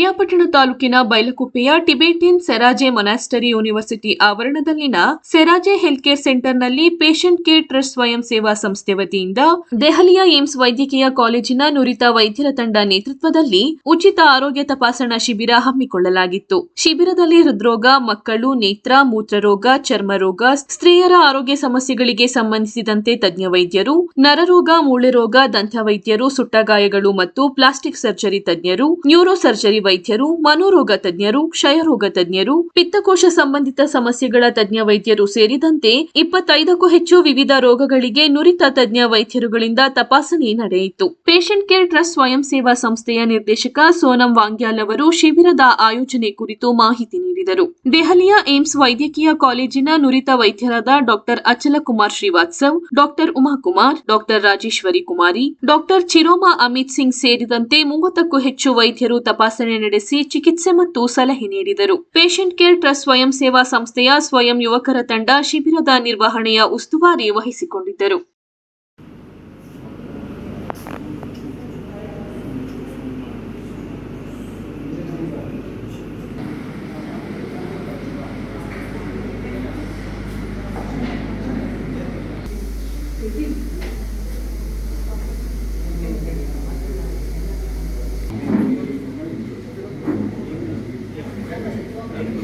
ಪಿರಿಯಾಪಟ್ಟಣ ತಾಲೂಕಿನ ಬೈಲಕುಪ್ಪೆಯ Tibetan Sera Je monastery university ಆವರಣದಲ್ಲಿನ ಸೆರಾಜೆ ಹೆಲ್ತ್ ಕೇರ್ ಸೆಂಟರ್ನಲ್ಲಿ ಪೇಷಂಟ್ ಕೇರ್ ಟ್ರಸ್ಟ್ ಸ್ವಯಂ ಸೇವಾ ಸಂಸ್ಥೆ ವತಿಯಿಂದ ದೆಹಲಿಯ ಏಮ್ಸ್ ವೈದ್ಯಕೀಯ ಕಾಲೇಜಿನ ನುರಿತ ವೈದ್ಯರ ತಂಡ ನೇತೃತ್ವದಲ್ಲಿ ಉಚಿತ ಆರೋಗ್ಯ ತಪಾಸಣಾ ಶಿಬಿರ ಹಮ್ಮಿಕೊಳ್ಳಲಾಗಿತ್ತು. ಶಿಬಿರದಲ್ಲಿ ಹೃದ್ರೋಗ, ಮಕ್ಕಳು, ನೇತ್ರ, ಮೂತ್ರರೋಗ, ಚರ್ಮರೋಗ, ಸ್ತ್ರೀಯರ ಆರೋಗ್ಯ ಸಮಸ್ಯೆಗಳಿಗೆ ಸಂಬಂಧಿಸಿದಂತೆ ತಜ್ಞ ವೈದ್ಯರು, ನರರೋಗ ಮೂಳೆ ರೋಗ ದಂತ ವೈದ್ಯರು ಸುಟ್ಟಗಾಯಗಳು ಮತ್ತು ಪ್ಲಾಸ್ಟಿಕ್ ಸರ್ಜರಿ ತಜ್ಞರು, ನ್ಯೂರೋ ಸರ್ಜರಿ ವೈದ್ಯರು, ಮನೋರೋಗ ತಜ್ಞರು, ಕ್ಷಯರೋಗ ತಜ್ಞರು, ಪಿತ್ತಕೋಶ ಸಂಬಂಧಿತ ಸಮಸ್ಯೆಗಳ ತಜ್ಞ ವೈದ್ಯರು ಸೇರಿದಂತೆ ಇಪ್ಪತ್ತೈದಕ್ಕೂ ಹೆಚ್ಚು ವಿವಿಧ ರೋಗಗಳಿಗೆ ನುರಿತ ತಜ್ಞ ವೈದ್ಯರುಗಳಿಂದ ತಪಾಸಣೆ ನಡೆಯಿತು. ಪೇಷಂಟ್ ಕೇರ್ ಟ್ರಸ್ಟ್ ಸ್ವಯಂ ಸೇವಾ ಸಂಸ್ಥೆಯ ನಿರ್ದೇಶಕ ಸೋನಂ ವಾಂಗ್ಯಾಲ್ ಅವರು ಶಿಬಿರದ ಆಯೋಜನೆ ಕುರಿತು ಮಾಹಿತಿ ನೀಡಿದರು. ದೆಹಲಿಯ ಏಮ್ಸ್ ವೈದ್ಯಕೀಯ ಕಾಲೇಜಿನ ನುರಿತ ವೈದ್ಯರಾದ doctor Achal Kumar Srivastav, doctor Umakumar, doctor Rajeshwari Kumari, doctor Chiroma Amit Singh ಸೇರಿದಂತೆ ಮೂವತ್ತಕ್ಕೂ ಹೆಚ್ಚು ವೈದ್ಯರು ತಪಾಸಣೆ ನಡೆಸಿ ಚಿಕಿತ್ಸೆ ಮತ್ತು ಸಲಹೆ ನೀಡಿದರು. ಪೇಷಂಟ್ ಕೇರ್ ಟ್ರಸ್ಟ್ ಸ್ವಯಂ ಸೇವಾ ಸಂಸ್ಥೆಯ ಸ್ವಯಂ ಯುವಕರ ತಂಡ ಶಿಬಿರದ ನಿರ್ವಹಣೆಯ ಉಸ್ತುವಾರಿ ವಹಿಸಿಕೊಂಡಿದ್ದರು.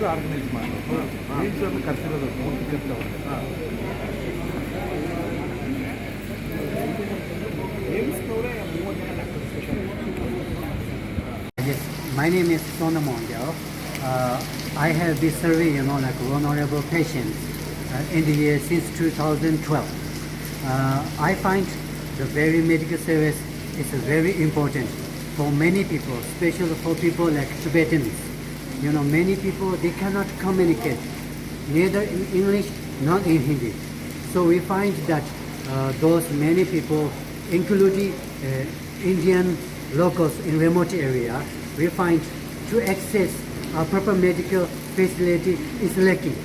ಅವರು ಆರ್ಗನೈಸ್ ಮಾಡೋದು ಮೀನ್ಸನ್ನು ಕರ್ಸಿರೋದು ಮೂರ್ತಿ ಕರ್ಸವ್ರೆ Yes, my name is Sonam Mondial. Uh, I have been serving, you know, like vulnerable patients uh, in the year since 2012. Uh, I find the very medical service is very important for many people, especially for people like Tibetans. You know, many people they cannot communicate neither in English nor in Hindi. So we find that uh, those many people, including uh, Indian locals in remote area, we find to access a proper medical facility is lacking.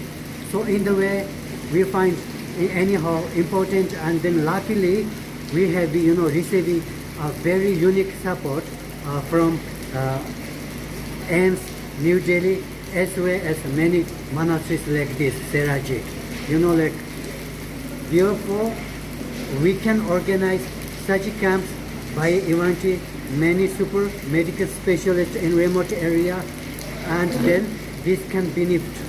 So in the way we find anyhow important and then luckily we have you know receiving a very unique support uh, from uh, AIMS, New Delhi, as well as many monasteries like this, Seraji. You know, like, therefore, we can organize such camps by inviting many super medical specialists in remote area, and then this can benefit